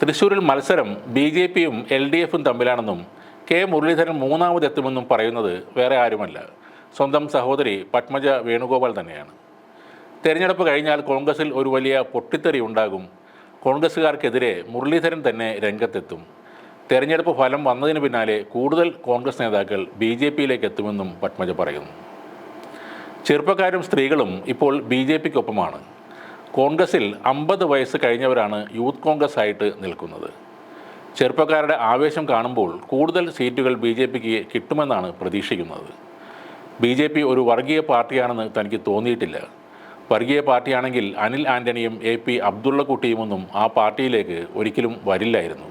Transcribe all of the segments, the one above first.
തൃശൂരിൽ മത്സരം B J പിയും എൽ ഡി എഫും തമ്മിലാണെന്നും കെ മുരളീധരൻ മൂന്നാമതെത്തുമെന്നും പറയുന്നത് വേറെ ആരുമല്ല. സ്വന്തം സഹോദരി പത്മജ വേണുഗോപാൽ തന്നെയാണ്. തെരഞ്ഞെടുപ്പ് കഴിഞ്ഞാൽ കോൺഗ്രസിൽ ഒരു വലിയ പൊട്ടിത്തെറി ഉണ്ടാകും. കോൺഗ്രസ്സുകാർക്കെതിരെ മുരളീധരൻ തന്നെ രംഗത്തെത്തും. തെരഞ്ഞെടുപ്പ് ഫലം വന്നതിന് പിന്നാലെ കൂടുതൽ കോൺഗ്രസ് നേതാക്കൾ ബി ജെ പിയിലേക്ക് എത്തുമെന്നും പത്മജ പറയുന്നു. ചെറുപ്പക്കാരും സ്ത്രീകളും ഇപ്പോൾ ബി ജെ പിക്കൊപ്പമാണ്. കോൺഗ്രസിൽ അമ്പത് വയസ്സ് കഴിഞ്ഞവരാണ് യൂത്ത് കോൺഗ്രസ് ആയിട്ട് നിൽക്കുന്നത്. ചെറുപ്പക്കാരുടെ ആവേശം കാണുമ്പോൾ കൂടുതൽ സീറ്റുകൾ ബി ജെ പിക്ക് കിട്ടുമെന്നാണ് പ്രതീക്ഷിക്കുന്നത്. ബി ജെ പി ഒരു വർഗീയ പാർട്ടിയാണെന്ന് തനിക്ക് തോന്നിയിട്ടില്ല. വർഗീയ പാർട്ടിയാണെങ്കിൽ അനിൽ ആന്റണിയും എ പി അബ്ദുള്ളക്കുട്ടിയുമൊന്നും ആ പാർട്ടിയിലേക്ക് ഒരിക്കലും വരില്ലായിരുന്നു.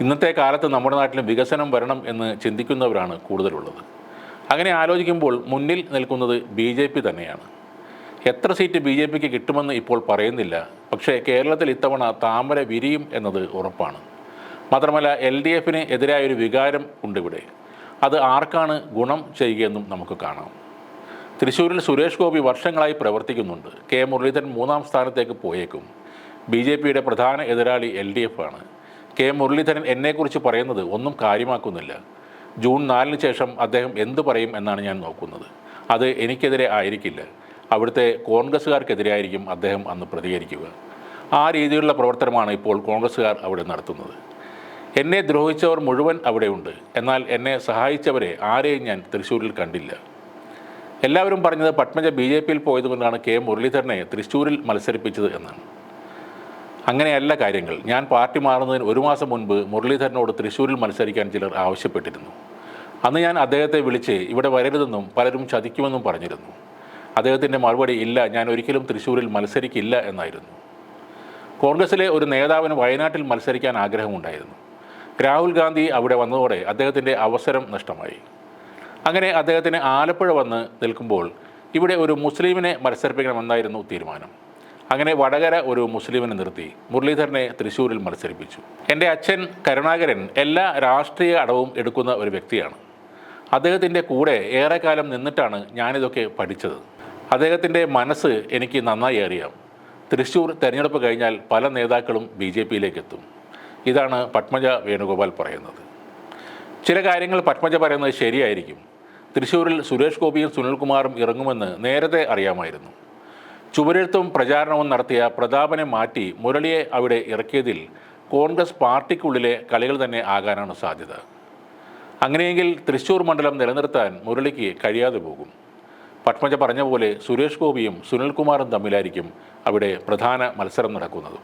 ഇന്നത്തെ കാലത്ത് നമ്മുടെ നാട്ടിലും വികസനം വരണം എന്ന് ചിന്തിക്കുന്നവരാണ് കൂടുതലുള്ളത്. അങ്ങനെ ആലോചിക്കുമ്പോൾ മുന്നിൽ നിൽക്കുന്നത് ബി തന്നെയാണ്. എത്ര സീറ്റ് ബി ജെ പിക്ക് കിട്ടുമെന്ന് ഇപ്പോൾ പറയുന്നില്ല. പക്ഷേ കേരളത്തിൽ ഇത്തവണ താമര വിരിയും എന്നത് ഉറപ്പാണ്. മാത്രമല്ല എൽ ഡി എഫിന് എതിരായൊരു വികാരം ഉണ്ടിവിടെ. അത് ആർക്കാണ് ഗുണം ചെയ്യുകയെന്നും നമുക്ക് കാണാം. തൃശ്ശൂരിൽ സുരേഷ് ഗോപി വർഷങ്ങളായി പ്രവർത്തിക്കുന്നുണ്ട്. കെ മുരളീധരൻ മൂന്നാം സ്ഥാനത്തേക്ക് പോയേക്കും. ബി ജെ പിയുടെ പ്രധാന എതിരാളി എൽ ഡി എഫ് ആണ് കെ മുരളീധരൻ എന്നെക്കുറിച്ച് പറയുന്നത് ഒന്നും കാര്യമാക്കുന്നില്ല. ജൂൺ നാലിന് ശേഷം അദ്ദേഹം എന്ത് പറയും എന്നാണ് ഞാൻ നോക്കുന്നത്. അത് എനിക്കെതിരെ ആയിരിക്കില്ല. അവിടുത്തെ കോൺഗ്രസ്സുകാർക്കെതിരായിരിക്കും അദ്ദേഹം അന്ന് പ്രതികരിക്കുക. ആ രീതിയിലുള്ള പ്രവർത്തനമാണ് ഇപ്പോൾ കോൺഗ്രസ്സുകാർ അവിടെ നടത്തുന്നത്. എന്നെ ദ്രോഹിച്ചവർ മുഴുവൻ അവിടെയുണ്ട്. എന്നാൽ എന്നെ സഹായിച്ചവരെ ആരെയും ഞാൻ തൃശ്ശൂരിൽ കണ്ടില്ല. എല്ലാവരും പറഞ്ഞത് പത്മജ ബി ജെ പിയിൽ പോയതുകൊണ്ടാണ് കെ മുരളീധരനെ തൃശ്ശൂരിൽ മത്സരിപ്പിച്ചത് എന്നാണ്. അങ്ങനെയല്ല കാര്യങ്ങൾ. ഞാൻ പാർട്ടി മാറുന്നതിന് ഒരു മാസം മുൻപ് മുരളീധരനോട് തൃശ്ശൂരിൽ മത്സരിക്കാൻ ചിലർ ആവശ്യപ്പെട്ടിരുന്നു. അന്ന് ഞാൻ അദ്ദേഹത്തെ വിളിച്ച് ഇവിടെ വരരുതെന്നും പലരും ചതിക്കുമെന്നും പറഞ്ഞിരുന്നു. അദ്ദേഹത്തിന്റെ മറുപടി ഇല്ല ഞാൻ ഒരിക്കലും തൃശ്ശൂരിൽ മത്സരിക്കില്ല എന്നായിരുന്നു. കോൺഗ്രസിലെ ഒരു നേതാവിന് വയനാട്ടിൽ മത്സരിക്കാൻ ആഗ്രഹമുണ്ടായിരുന്നു. രാഹുൽ ഗാന്ധി അവിടെ വന്നതോടെ അദ്ദേഹത്തിന്റെ അവസരം നഷ്ടമായി. അങ്ങനെ അദ്ദേഹത്തിന് ആലപ്പുഴ വന്ന് നിൽക്കുമ്പോൾ ഇവിടെ ഒരു മുസ്ലിമിനെ മത്സരിപ്പിക്കണമെന്നായിരുന്നു തീരുമാനം. അങ്ങനെ വടകര ഒരു മുസ്ലിമിനെ നിർത്തി മുരളീധരനെ തൃശ്ശൂരിൽ മത്സരിപ്പിച്ചു. എന്റെ അച്ഛൻ കരുണാകരൻ എല്ലാ രാഷ്ട്രീയ അടവും എടുക്കുന്ന ഒരു വ്യക്തിയാണ്. അദ്ദേഹത്തിന്റെ കൂടെ ഏറെക്കാലം നിന്നിട്ടാണ് ഞാനിതൊക്കെ പഠിച്ചത്. അദ്ദേഹത്തിന്റെ മനസ്സ് എനിക്ക് നന്നായി അറിയാം. തൃശ്ശൂർ തെരഞ്ഞെടുപ്പ് കഴിഞ്ഞാൽ പല നേതാക്കളും ബി ജെ പിയിലേക്ക് എത്തും ഇതാണ് പത്മജ വേണുഗോപാൽ പറയുന്നത്. ചില കാര്യങ്ങൾ പത്മജ പറയുന്നത് ശരിയായിരിക്കും. തൃശ്ശൂരിൽ സുരേഷ് ഗോപിയും സുനിൽകുമാറും ഇറങ്ങുമെന്ന് നേരത്തെ അറിയാമായിരുന്നു. ചുവരെഴുത്തും പ്രചാരണവും നടത്തിയ പ്രതാപനെ മാറ്റി മുരളിയെ അവിടെ ഇറക്കിയതിൽ കോൺഗ്രസ് പാർട്ടിക്കുള്ളിലെ കളികൾ തന്നെ ആകാനാണ് സാധ്യത. അങ്ങനെയെങ്കിൽ തൃശ്ശൂർ മണ്ഡലം നിലനിർത്താൻ മുരളിക്ക് കഴിയാതെ പോകും. പത്മജ പറഞ്ഞ പോലെ സുരേഷ് ഗോപിയും സുനിൽകുമാറും തമ്മിലായിരിക്കും അവിടെ പ്രധാന മത്സരം നടക്കുന്നത്.